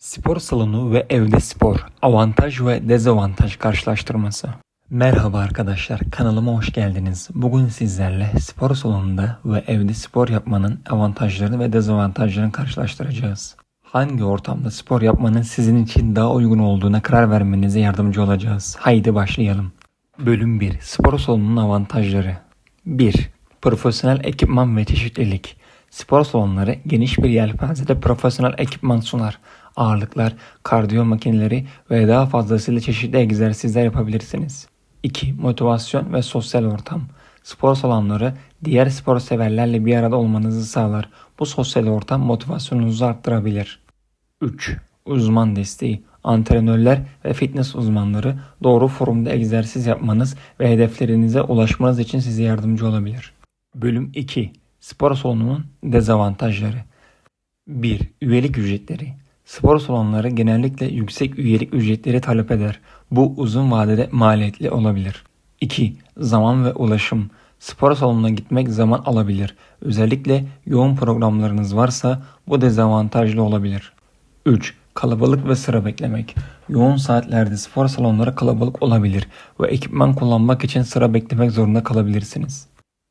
Spor salonu ve evde spor. Avantaj ve dezavantaj karşılaştırması. Merhaba arkadaşlar, kanalıma hoş geldiniz. Bugün sizlerle spor salonunda ve evde spor yapmanın avantajlarını ve dezavantajlarını karşılaştıracağız. Hangi ortamda spor yapmanın sizin için daha uygun olduğuna karar vermenize yardımcı olacağız. Haydi başlayalım. Bölüm 1. Spor salonunun avantajları. 1. Profesyonel ekipman ve çeşitlilik. Spor salonları geniş bir yelpazede profesyonel ekipman sunar. Ağırlıklar, kardiyo makineleri ve daha fazlasıyla çeşitli egzersizler yapabilirsiniz. 2. Motivasyon ve sosyal ortam. Spor salonları diğer spor severlerle bir arada olmanızı sağlar. Bu sosyal ortam motivasyonunuzu arttırabilir. 3. Uzman desteği. Antrenörler ve fitness uzmanları doğru formda egzersiz yapmanız ve hedeflerinize ulaşmanız için size yardımcı olabilir. Bölüm 2. Spor salonunun dezavantajları. 1. Üyelik ücretleri. Spor salonları genellikle yüksek üyelik ücretleri talep eder. Bu uzun vadede maliyetli olabilir. 2. Zaman ve ulaşım. Spor salonuna gitmek zaman alabilir. Özellikle yoğun programlarınız varsa bu dezavantajlı olabilir. 3. Kalabalık ve sıra beklemek. Yoğun saatlerde spor salonları kalabalık olabilir ve ekipman kullanmak için sıra beklemek zorunda kalabilirsiniz.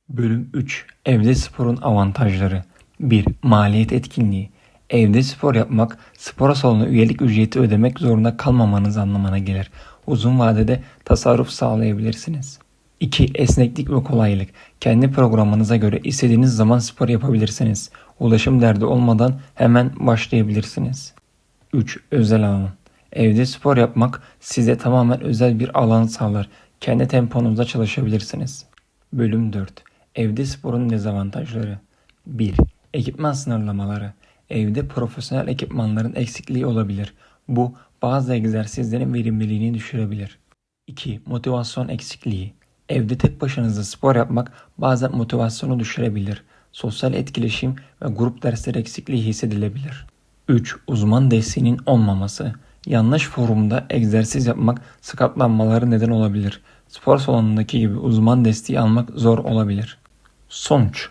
Bölüm 3. Evde sporun avantajları. 1. Maliyet etkinliği. Evde spor yapmak, spor salonu üyelik ücreti ödemek zorunda kalmamanız anlamına gelir. Uzun vadede tasarruf sağlayabilirsiniz. 2. Esneklik ve kolaylık. Kendi programınıza göre istediğiniz zaman spor yapabilirsiniz. Ulaşım derdi olmadan hemen başlayabilirsiniz. 3. Özel alan. Evde spor yapmak size tamamen özel bir alan sağlar. Kendi temponuzda çalışabilirsiniz. Bölüm 4. Evde sporun dezavantajları. 1. Ekipman sınırlamaları. Evde profesyonel ekipmanların eksikliği olabilir. Bu bazı egzersizlerin verimliliğini düşürebilir. 2. Motivasyon eksikliği. Evde tek başınıza spor yapmak bazen motivasyonu düşürebilir. Sosyal etkileşim ve grup dersleri eksikliği hissedilebilir. 3. Uzman desteğinin olmaması. Yanlış forumda egzersiz yapmak sakatlanmaları neden olabilir. Spor salonundaki gibi uzman desteği almak zor olabilir. Sonuç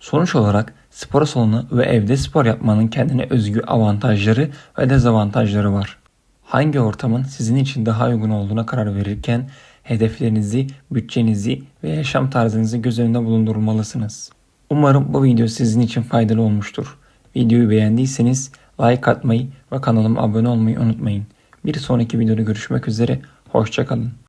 Sonuç olarak spor salonu ve evde spor yapmanın kendine özgü avantajları ve dezavantajları var. Hangi ortamın sizin için daha uygun olduğuna karar verirken hedeflerinizi, bütçenizi ve yaşam tarzınızı göz önünde bulundurmalısınız. Umarım bu video sizin için faydalı olmuştur. Videoyu beğendiyseniz like atmayı ve kanalıma abone olmayı unutmayın. Bir sonraki videoda görüşmek üzere, hoşçakalın.